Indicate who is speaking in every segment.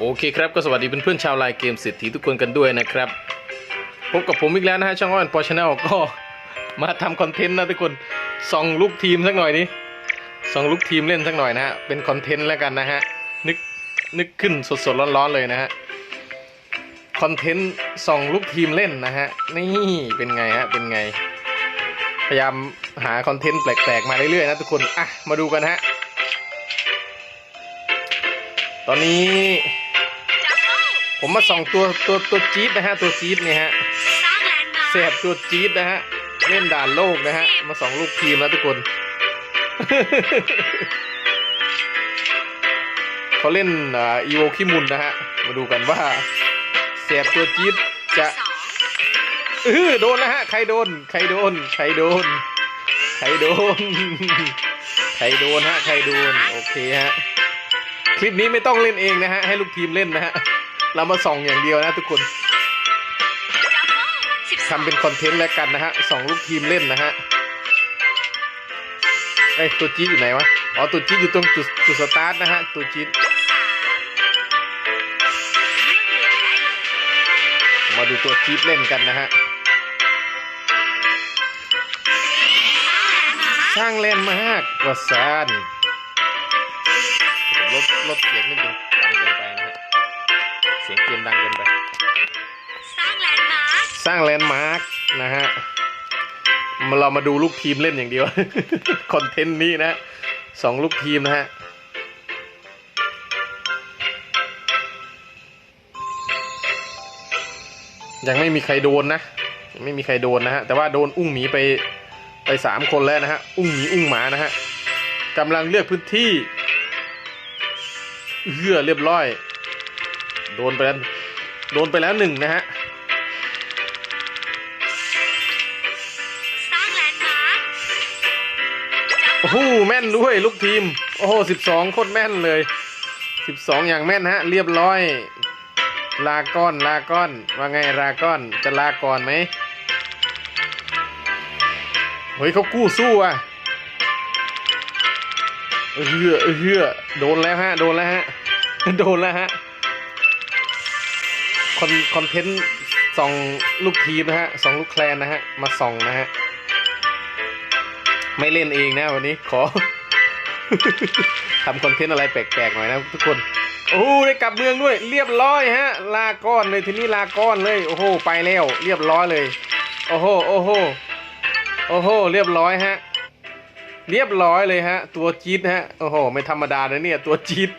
Speaker 1: โอเคครับก็สวัสดีเพื่อนๆชาวไลน์เกมเศรษฐีทุกคนกันด้วยนะครับพบกับผมอีกแล้วนะฮะช่างอ้อนปอชแนลก็มาทำคอนเทนต์นะทุกคนส่องลูกทีมสักหน่อยนี้ส่องลูกทีมเล่นสักหน่อยนะฮะเป็นคอนเทนต์แล้วกันนะฮะนึกนึกขึ้นสดๆร้อนๆเลยนะฮะคอนเทนต์ส่องลูกทีมเล่นนะฮะนี่เป็นไงฮะเป็นไง พยายามหาคอนเทนต์แปลกๆมาเรื่อยๆนะทุกคนอะมาดูกันฮะตอนนี้ ผมมาส่องตัวตัวตัวจี๊ดนะฮะตัวจี๊ดเนี่ยฮะ
Speaker 2: สร้างแลนด์มา
Speaker 1: เสพตัวจี๊ดนะฮะเล่นด่านโลกนะฮะมาสองลูกทีมแล้วทุกคนเขาเล่นอ่าอีโวคิมุนนะฮะมาดูกันว่าเสพตัวจี๊ดจะ
Speaker 2: สอง
Speaker 1: เออโดนแล้วฮะใครโดน ใครโดน ใครโดน ใครโดน ใครโดนฮะ ใครโดน โอเคฮะ คลิปนี้ไม่ต้องเล่นเองนะฮะ ให้ลูกทีมเล่นนะฮะ เรามาส่องอย่างเดียวนะทุกคนทำเป็นคอนเทนต์แล้วกันนะฮะสองลูกทีมเล่นนะฮะเอ้ยตัวจี๊ดอยู่ไหนวะ อ๋อ ตัวจี๊ดอยู่ตรงจุดจุดสตาร์ทนะฮะ ตัวจี๊ด
Speaker 2: มา
Speaker 1: ดูตัวจี๊ดเล่นกันนะฮะ
Speaker 2: สร้างแลนด์มา
Speaker 1: สร้างแลนมากกว่าซานลดลดเสียงนิดนึง สียงเกมดังเกินไป
Speaker 2: สร้างแลนด์มา
Speaker 1: สร้างแลนด์มาร์กนะฮะมาเรามาดูลูกทีมเล่นอย่างเดียว คอนเทนต์นี้นะสองลูกทีมนะฮะยังไม่มีใครโดนนะยังไม่มีใครโดนนะฮะแต่ว่าโดนอุ้งหมีไปไปสามคนแล้วนะฮะอุ้งหมีอุ้งหมานะฮะกำลังเลือกพื้นที่เฮือเรียบร้อย โดนไปแล้วโดนไปแล้วหนึ่งนะฮะ
Speaker 2: สร้างแลนด์มา
Speaker 1: โอ้โหแม่นด้วยลูกทีม โอ้โหสิบสองโคตรแม่นเลยสิบสองอย่างแม่นฮะ เรียบร้อย ลาก้อนลาก้อน ว่าไงลาก้อนจะลาก่อนไหมเฮ้ยเขากู้สู้อะเออเฮือเออเฮือโดนแล้วฮะ โดนแล้วฮะ โดนแล้วฮะ คอนคอนเทนต์ส่องลูกทีมนะฮะสองลูกแคลนนะฮะ มาส่องนะฮะ ไม่เล่นเองนะวันนี้ขอทำคอนเทนต์อะไรแปลกๆหน่อยนะทุกคน โอ้ได้กลับเมืองด้วย เรียบร้อยฮะ ลาก้อนเลยทีนี้ลาก้อนเลย โอ้โห ไปแล้ว เรียบร้อยเลย โอ้โห โอ้โห โอ้โห เรียบร้อยฮะ เรียบร้อยเลยฮะ ตัวจี๊ดฮะ โอ้โห ไม่ธรรมดานะเนี่ย ตัวจี๊ด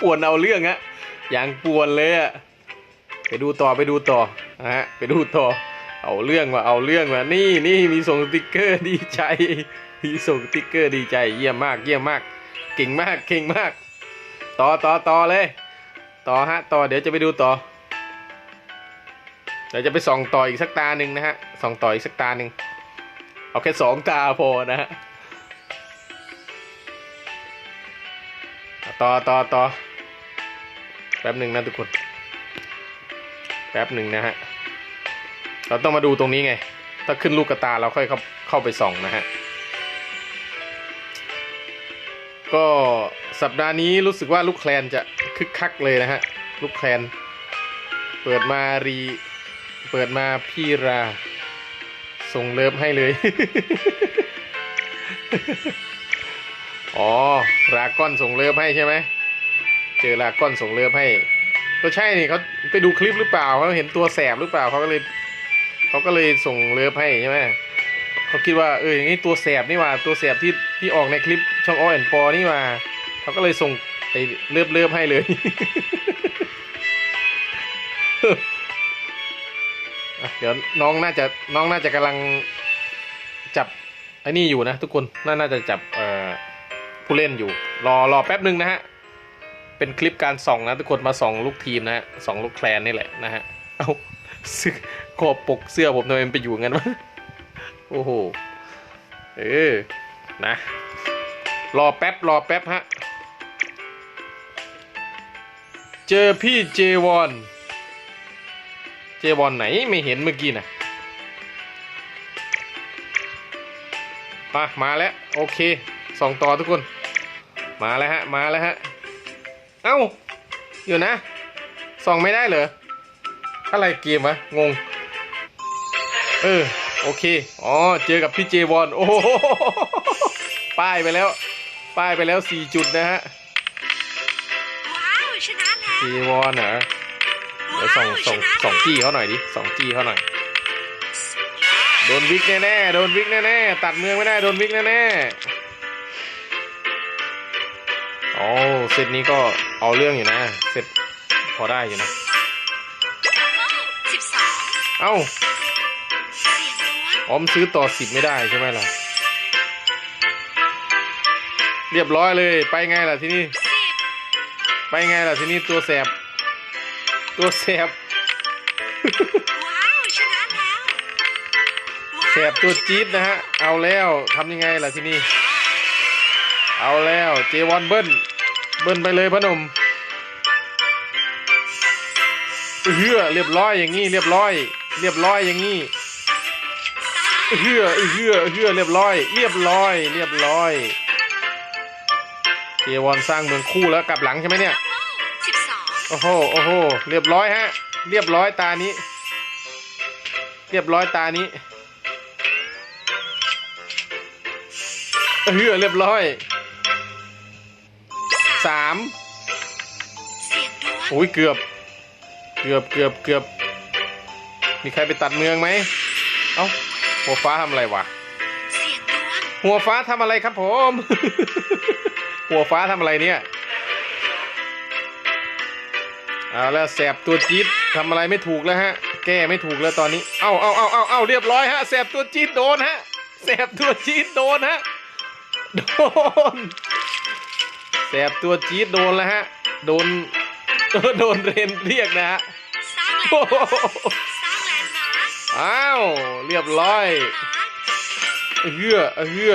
Speaker 1: ปวนเอาเรื่องฮะ อย่างป่วนเลยอะไปดูต่อไปดูต่อนะฮะไปดูต่อ เอาเรื่องว่าเอาเรื่องว่านี่นี่มีส่งสติกเกอร์ดีใจมีส่งสติกเกอร์ดีใจเยี่ยมมากเยี่ยมมาก เก่งมากเก่งมาก ต่อต่อต่อเลย ต่อฮะต่อเดี๋ยวจะไปดูต่อเดี๋ยวจะไปส่องต่ออีกสักตาหนึ่งนะฮะส่องต่ออีกสักตาหนึ่งเอาแค่สองตาพอนะฮะต่อต่อต่อ แป๊บหนึ่งนะทุกคน แป๊บหนึ่งนะฮะ เราต้องมาดูตรงนี้ไง ถ้าขึ้นลูกกระตาเราค่อยเข้าเข้าไปส่องนะฮะ ก็สัปดาห์นี้รู้สึกว่าลูกแคลนจะคึกคักเลยนะฮะ ลูกแคลน เปิดมารี เปิดมาพี่ราส่งเลิฟให้เลย อ๋อ ราก้อนส่งเลิฟให้ใช่ไหม เจอราก้อนส่งเลิฟให้ก็ใช่นี่เขาไปดูคลิปหรือเปล่าเขาเห็นตัวแสบหรือเปล่าเขาก็เลยเขาก็เลยส่งเลิฟให้ใช่ไหมเขาคิดว่าเอออย่างนี้ตัวแสบนี่ว่าตัวแสบที่ที่ออกในคลิปช่องอ้อแอนปอนี่หว่าเขาก็เลยส่งไอ้เลิฟเลิฟให้เลยเดี๋ยวน้องน่าจะน้องน่าจะกำลังจับไอ้นี่อยู่นะทุกคนน่าน่าจะจับผู้เล่นอยู่ รอรอแป๊บหนึ่งนะฮะ เป็นคลิปการส่องนะทุกคนมาส่องลูกทีมนะฮะส่องลูกแคลนนี่แหละนะฮะเอาเสื้อคอปกเสื้อผมทำไมมันไปอยู่งั้นวะโอ้โหเออนะรอแป๊บรอแป๊บฮะเจอพี่เจวอนเจวอนไหนไม่เห็นเมื่อกี้นะมามาแล้ว โอเคส่องต่อทุกคน มาแล้วฮะ มาแล้วฮะ เอ้า อยู่นะ ส่องไม่ได้เหรอ อะไรเกมวะ งง เออ โอเค อ๋อ เจอกับพี่เจวอน โอ้โห ป้ายไปแล้ว ป้ายไปแล้วสี่จุดนะฮะ
Speaker 2: ว้าวชนะแล้ว
Speaker 1: เจวอนเหรอเดี๋ยวส่องส่องส่องจี้เขาหน่อยดิส่องจี้เขาหน่อย โดนวิกแน่ๆ โดนวิกแน่ๆ ตัดเมืองไม่ได้ โดนวิกแน่ๆอ๋อเซตนี้ก็ เอาเรื่องอยู่นะเซตพอได้อยู่นะ
Speaker 2: สิบสอง
Speaker 1: เอ้า
Speaker 2: เสียงดวง
Speaker 1: ออมซื้อต่อสิบไม่ได้ใช่ไหมล่ะ เรียบร้อยเลย ไปไงล่ะที่นี่
Speaker 2: สิบ
Speaker 1: ไปไงล่ะที่นี่ตัวแสบ ตัวแสบ
Speaker 2: ว้าว ชนะแล้วว้า
Speaker 1: แสบตัวจี๊ดนะฮะ เอาแล้วทำยังไงล่ะที่นี่ เอาแล้วเจวอนเบิ้ล เบิ้ลไปเลยพอหนมเฮือเรียบร้อยอย่างงี้เรียบร้อย เรียบร้อยอย่างงี้เฮือเฮือเฮือเรียบร้อย เรียบร้อย เรียบร้อยเจวอนสร้างเมืองคู่แล้วกลับหลังใช่ไหมเนี่ย
Speaker 2: สิบสอง
Speaker 1: โอ้โหโอ้โหเรียบร้อยฮะ เรียบร้อยตานี้ เรียบร้อยตานี้เฮือเรียบร้อย สาม
Speaker 2: เสียงดวง
Speaker 1: โอ้ยเกือบ เกือบเกือบเกือบ มีใครไปตัดเมืองไหม เอ้า หัวฟ้าทำอะไรวะ
Speaker 2: เสียงดวง
Speaker 1: หัวฟ้าทำอะไรครับผม หัวฟ้าทำอะไรเนี่ย เอาแล้วแสบตัวจี๊ดทำอะไรไม่ถูกแล้วฮะ แก้ไม่ถูกแล้วตอนนี้ เอาเอาเอาเอาเอาเรียบร้อยฮะแสบตัวจี๊ดโดนฮะแสบตัวจี๊ดโดนฮะ โดน แสบตัวจี๊ดโดนแล้วฮะ โดนโดนเรนเรียกนะฮะ
Speaker 2: สร้างแลน
Speaker 1: โอ้
Speaker 2: ด์
Speaker 1: โห
Speaker 2: มาร์คสร้างแลนด์มาร์ค
Speaker 1: อ้าว เรียบร้อย
Speaker 2: มาร์ค
Speaker 1: เฮือเฮือ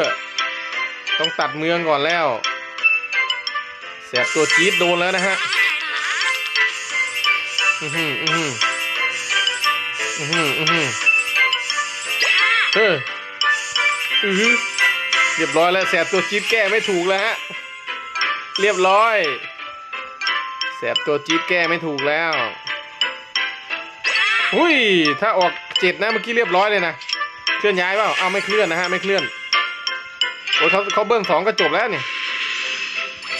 Speaker 1: ต้องตัดเมืองก่อนแล้ว แสบตัวจี๊ดโดนแล้วนะฮะ
Speaker 2: สร้างแลนด์มาร์ค
Speaker 1: อือหืออือหืออือหืออือหือ
Speaker 2: ห้า
Speaker 1: เอออือหือเรียบร้อยแล้วแสบตัวจี๊ดแก้ไม่ถูกแล้วฮะ เรียบร้อย แสบตัวจี๊ดแก้ไม่ถูกแล้วอุ้ย ถ้าออกเจ็ดนะเมื่อกี้เรียบร้อยเลยนะ เคลื่อนย้ายเปล่าเอาไม่เคลื่อนนะฮะไม่เคลื่อน โอ้ยเขาเขาเบิ้ลสองก็จบแล้วนี่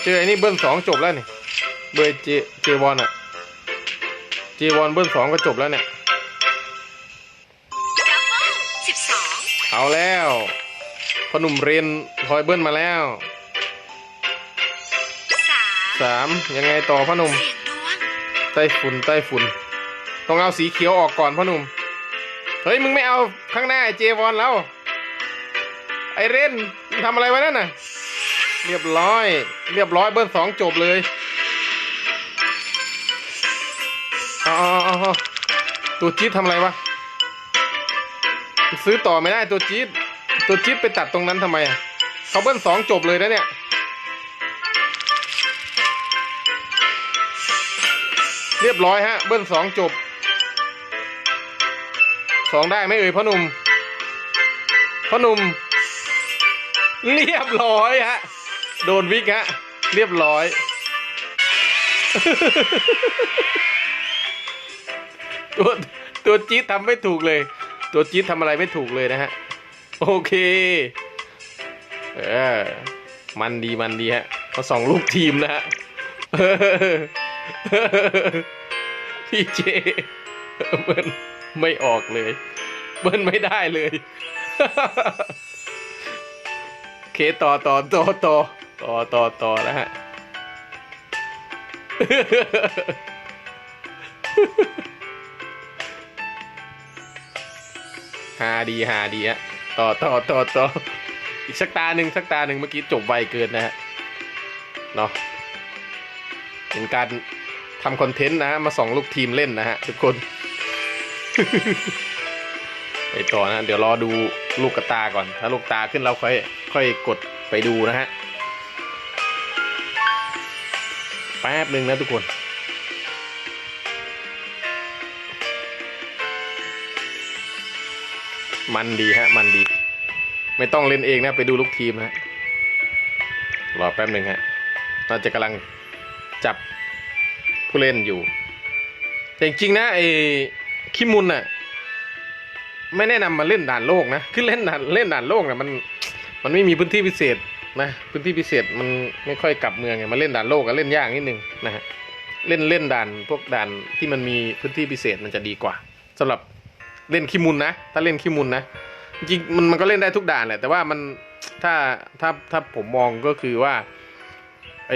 Speaker 1: เจอไอ้นี่เบิ้ลสองจบแล้วนี่ เบอร์เจเจวอนอะเจวอนเบิ้ลสองก็จบแล้วเนี่ย
Speaker 2: ดับเบิลสิบสอง
Speaker 1: เอาแล้วพอหนุ่มเรนทอยเบิ้ลมาแล้ว
Speaker 2: สาม
Speaker 1: ยังไงต่อพ่อหนุ่ม
Speaker 2: เสียงดวง
Speaker 1: ไต้ฝุ่นไต้ฝุ่น ต้องเอาสีเขียวออกก่อนพ่อหนุ่ม เฮ้ย มึงไม่เอาข้างหน้าไอเจวอนแล้ว ไอเรนมึงทำอะไรไว้นั่นน่ะ เรียบร้อย เรียบร้อยเบิ้ลสองจบเลยอาเอตัวจี๊ดทำอะไรวะ ซื้อต่อไม่ได้ตัวจี๊ดตัวจี๊ดไปตัดตรงนั้นทำไมอะเขาเบิ้ลสองจบเลยนะเนี่ย เรียบร้อยฮะ เบิ้ลสองจบสองได้ไหมเอ่ยพ่อหนุ่มพ่อหนุ่มเรียบร้อยฮะ โดนวิกฮะ เรียบร้อย ตัวตัวจี๊ดทำไม่ถูกเลย ตัวจี๊ดทำอะไรไม่ถูกเลยนะฮะ โอเค เออ มันดีมันดีฮะเขาสองลูกทีมนะฮะ พี่เจเบิ้ลไม่ออกเลย เบิ้ลไม่ได้เลยเคต่อต่อต่อต่อต่อต่อต่อนะฮะหาดีหาดีฮะต่อต่อต่อต่ออีกสักตาหนึ่งสักตาหนึ่งเมื่อกี้จบไวเกินนะฮะเนาะเป็นการ ทำคอนเทนต์นะ มาส่องลูกทีมเล่นนะฮะทุกคน ไปต่อนะ เดี๋ยวรอดูลูกกระตาก่อน ถ้าลูกตาขึ้นเราค่อยค่อยกดไปดูนะฮะ แป๊บหนึ่งนะทุกคนมันดีฮะ มันดี ไม่ต้องเล่นเองนะ ไปดูลูกทีมนะรอแป๊บหนึ่งฮะ น่าจะกำลัง ผู้เล่นอยู่ แต่จริงๆนะไอ้คิมุนน่ะ ไม่แนะนำมาเล่นด่านโลกนะคือเล่นด่านเล่นด่านโลกนะมันมันไม่มีพื้นที่พิเศษนะพื้นที่พิเศษมันไม่ค่อยกลับเมืองไงมาเล่นด่านโลกก็เล่นยากนิดนึงนะฮะเล่นเล่นด่านพวกด่านที่มันมีพื้นที่พิเศษมันจะดีกว่าสำหรับเล่นคิมุนนะ ถ้าเล่นคิมุนนะจริงมันมันก็เล่นได้ทุกด่านแหละแต่ว่ามันถ้าถ้าถ้าผมมองก็คือว่าไอ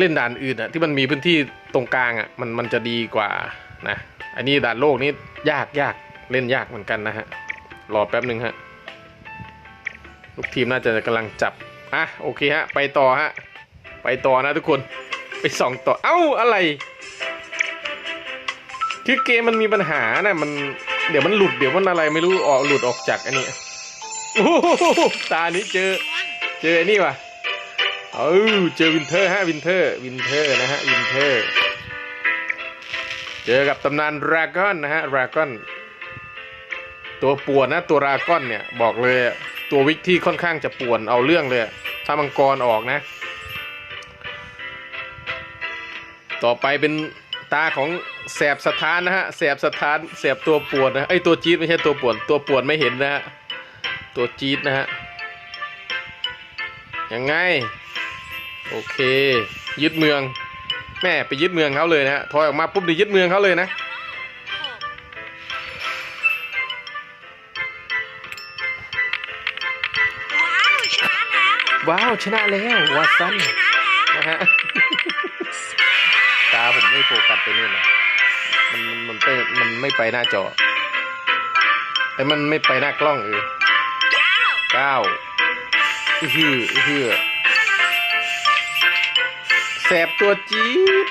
Speaker 1: เล่นด่านอื่นอะที่มันมีพื้นที่ตรงกลางอะมันมันจะดีกว่านะอันนี้ด่านโลกนี่ยากยากเล่นยากเหมือนกันนะฮะรอแป๊บหนึ่งฮะลูกทีมน่าจะกำลังจับอะโอเคฮะไปต่อฮะไปต่อนะทุกคนไปส่องต่อเอ้าอะไร คือเกมมันมีปัญหานะมันเดี๋ยวมันหลุดเดี๋ยวมันอะไรไม่รู้ออกหลุดออกจากอันนี้โอ้โหตานี้เจอ เจอไอ้นี่ว่ะ เออเจอวินเทอร์ฮะวินเทอร์วินเทอร์นะฮะวินเทอร์เจอกับตำนานราก้อนนะฮะราก้อนตัวป่วนนะตัวราก้อนเนี่ยบอกเลยตัววิกที่ค่อนข้างจะป่วนเอาเรื่องเลยถ้ามังกรออกนะ ต่อไปเป็นตาของแสบสถานนะฮะแสบสถานแสบตัวป่วนนะไอตัวจี๊ดไม่ใช่ตัวป่วน ตัวป่วนไม่เห็นนะฮะตัวจี๊ดนะฮะยังไง โอเค ยึดเมือง แม่ไปยึดเมืองเขาเลยนะฮะถอยออกมาปุ๊บดิยึดเมืองเขาเลยนะ
Speaker 2: ว้าวชนะแล้ว
Speaker 1: ว้าวชนะแล้ววัดซัน
Speaker 2: ชนะแล้ว
Speaker 1: นะฮะตาผมไม่โฟกัสไปนู่นนะมันมันมันไปมันไม่ไปหน้าจอไอ้มันไม่ไปหน้ากล้องเออ
Speaker 2: เก้า
Speaker 1: เก้าอื้อหืออื้อหือแสบตัวจี๊ด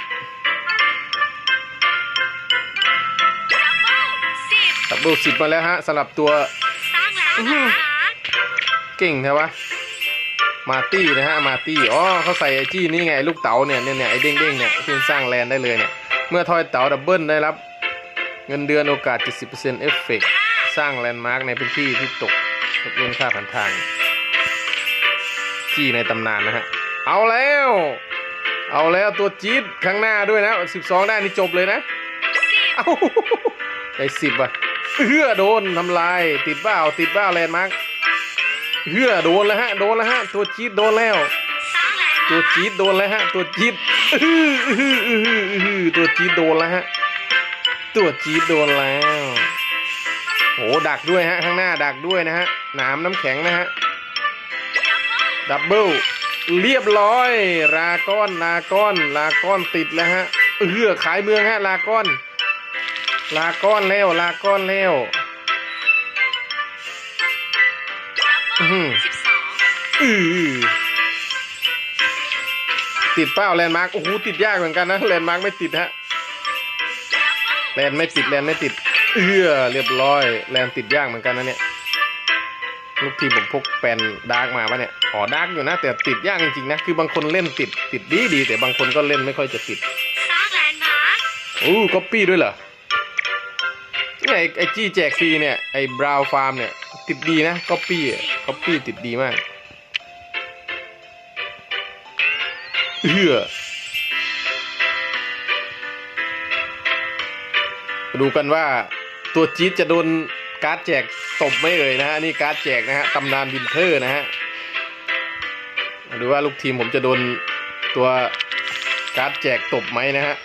Speaker 2: ดับเบิลสิบ
Speaker 1: ดับเบิลสิบมาแล้วฮะสำหรับตัว
Speaker 2: สร้างแล้ว
Speaker 1: อื้อหื
Speaker 2: นะ
Speaker 1: อเก่งใช่ปะมาร์ตี้นะฮะ มาร์ตี้ อ๋อเขาใส่ไอจี้นี่ไง ลูกเต๋าเนี่ยเนี่ยเนี่ยไอเด้งเด้งๆเนี่ยที่สร้างแลนได้เลยเนี่ย เมื่อทอยเต๋าดับเบิลได้รับ เงินเดือนโอกาส 70%เอฟเฟกสร้างแลนด์มาร์กในพื้นที่ที่ตกยกเว้นค่าผ่านทาง จี้ในตำนานนะฮะ เอาแล้ว เอาแล้วตัวจี๊ดข้างหน้าด้วยนะ12ได้นี่จบเลยนะ เอาได้สิบอะเฮือโดนทำลาย ติดบ้าติดบ้าแลนด์มาร์กเฮือโดนแล้วฮะ โดนแล้วฮะ ตัวจี๊ดโดนแล้ว ตัวจี๊ดโดนแล้วฮะ ตัวจี๊ดอื้อตัวจี๊ดโดนแล้วฮะ ตัวจี๊ดโดนแล้วโอ้ดักด้วยฮะ ข้างหน้าดักด้วยนะฮะ หนามน้ำแข็งนะฮะ ดับเบิล เรียบร้อย ลาก้อนลาก้อนลาก้อนติดแล้วฮะเอื้อขายเมืองฮะลาก้อน ลาก้อนแล้วลาก้อนแล้วอื้อหือติดเป้าแลนด์มาร์กโอ้โหติดยากเหมือนกันนะแลนด์มาร์กไม่ติดฮะแลนด์ไม่ติดแลนด์ไม่ติด เอื้อเรียบร้อย แลนด์ติดยากเหมือนกันนะเนี่ย ลูกทีมผมพกแปนดาร์กมาปะเนี่ย อ๋อดาร์กอยู่นะ แต่ติดยากจริงๆนะ คือบางคนเล่นติดติดดีดี แต่บางคนก็เล่นไม่ค่อยจะติด
Speaker 2: สร้างแลนด์มาร์ค
Speaker 1: โอ้ก๊อปปี้ด้วยเหรอ เนี่ยไอ้ไอ้จี้แจกฟรีเนี่ย ไอ้บราวฟาร์มเนี่ย ติดดีนะก๊อปปี้ก๊อปปี้ติดดีมากเฮือมาดูกันว่าตัวจี๊ดจะโดนการ์ดแจก ตบไหม่เอ่ยนะฮะนี่การ์ดแจกนะฮะตำนานวินเทอร์นะฮะมาดูว่าลูกทีมผมจะโดนตัวการ์ดแจกตบไหมนะฮะ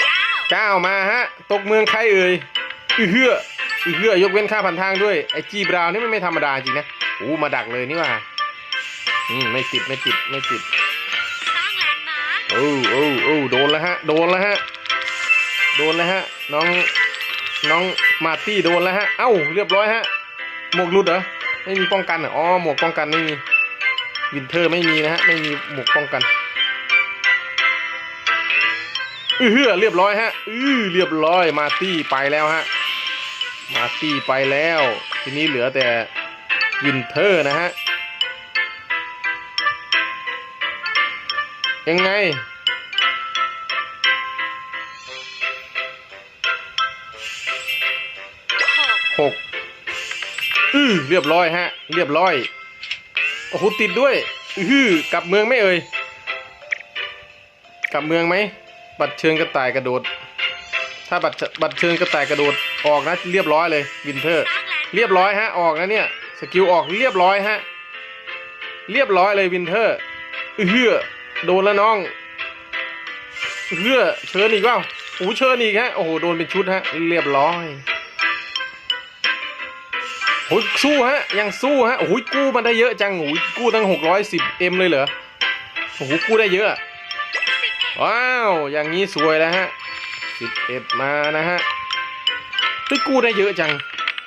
Speaker 2: เก้า
Speaker 1: ก้าวมาฮะ ตกเมืองใครเอ่ยอือเฮืออือเฮือยกเว้นค่าผ่านทางด้วยไอจีบราวนี่มันไม่ธรรมดาจริงนะโอ้มาดักเลยนี่ว่าอืมไม่ติดไม่ติดไม่ติด
Speaker 2: สร้างแลนด์มาร์ค
Speaker 1: โอ้โอ้โอ้โดนแล้วฮะ โดนแล้วฮะ โดนแล้วฮะ น้องน้องมาตี้โดนแล้วฮะ เอ้าเรียบร้อยฮะ หมวกหลุดเหรอ ไม่มีป้องกันเหรออ๋อ หมวกป้องกันไม่มี วินเทอร์ไม่มีนะฮะ ไม่มีหมวกป้องกันอือเฮือเรียบร้อยฮะ อือเรียบร้อยมาตี้ไปแล้วฮะ มาตี้ไปแล้ว ทีนี้เหลือแต่วินเทอร์นะฮะ ยังไง
Speaker 2: หก
Speaker 1: อือเรียบร้อยฮะ เรียบร้อย โอ้โหติดด้วย อือกลับเมืองไม่เอ่ย กลับเมืองไหม บัตรเชิญกระต่ายกระโดด ถ้าบัตรบัตรเชิญกระต่ายกระโดดออกนะเรียบร้อยเลยวินเทอร์ เรียบร้อยฮะออกนะเนี่ยสกิลออกเรียบร้อยฮะ เรียบร้อยเลยวินเทอร์อื้อหือโดนแล้วน้องอื้อหือเชิญอีกเปล่าโอ้เชิญอีกฮะโอ้โหโดนเป็นชุดฮะ เรียบร้อย โอ้ยสู้ฮะยังสู้ฮะโอ้โหกู้มันได้เยอะจังโอ้โหกู้ตั้งหกร้อยสิบเอ็มเลยเหรอโอ้โหกู้ได้เยอะว้าวอย่างนี้สวยแล้วฮะสิบเอ็ดมานะฮะเฮ้ยกู้ได้เยอะจัง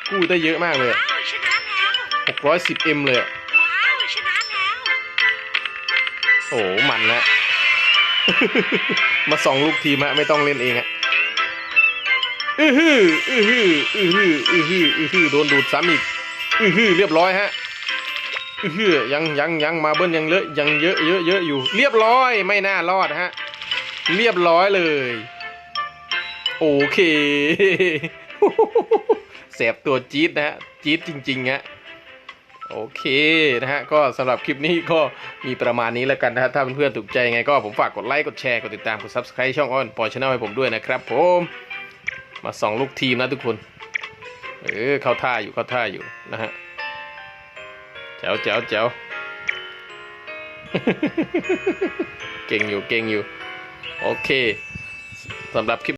Speaker 1: กู้ได้เยอะมากเลย
Speaker 2: ว้าวชนะแล้ว
Speaker 1: หกร้อยสิบเอ็มเลยโอ้โหมันนะมาสองลูกทีมะไม่ต้องเล่นเองฮะอือฮืออือฮืออือฮืออือฮืออือฮือโดนดูดซ้ำอีก อือฮือเรียบร้อยฮะอือฮือยังยังยังมาเบิ้ลยังเลอะยังเยอะเยอะเยอะอยู่ เรียบร้อยไม่น่ารอดฮะเรียบร้อยเลย โอเคแสบตัวจี๊ดนะฮะจี๊ดจริงๆฮะโอเคนะฮะก็สำหรับคลิปนี้ก็มีประมาณนี้แล้วกันนะฮะถ้าเพื่อนๆถูกใจไงก็ผมฝากกดไลค์กดแชร์กดติดตามกด subscribe ช่องอ้อนปอยชแนลให้ผมด้วยนะครับผม มาส่องลูกทีมนะทุกคน เออเข้าท่าอยู่เข้าท่าอยู่นะฮะแจ๋วแจ๋วแจ๋วเก่งอยู่เก่งอยู่ โอเคสำหรับคลิป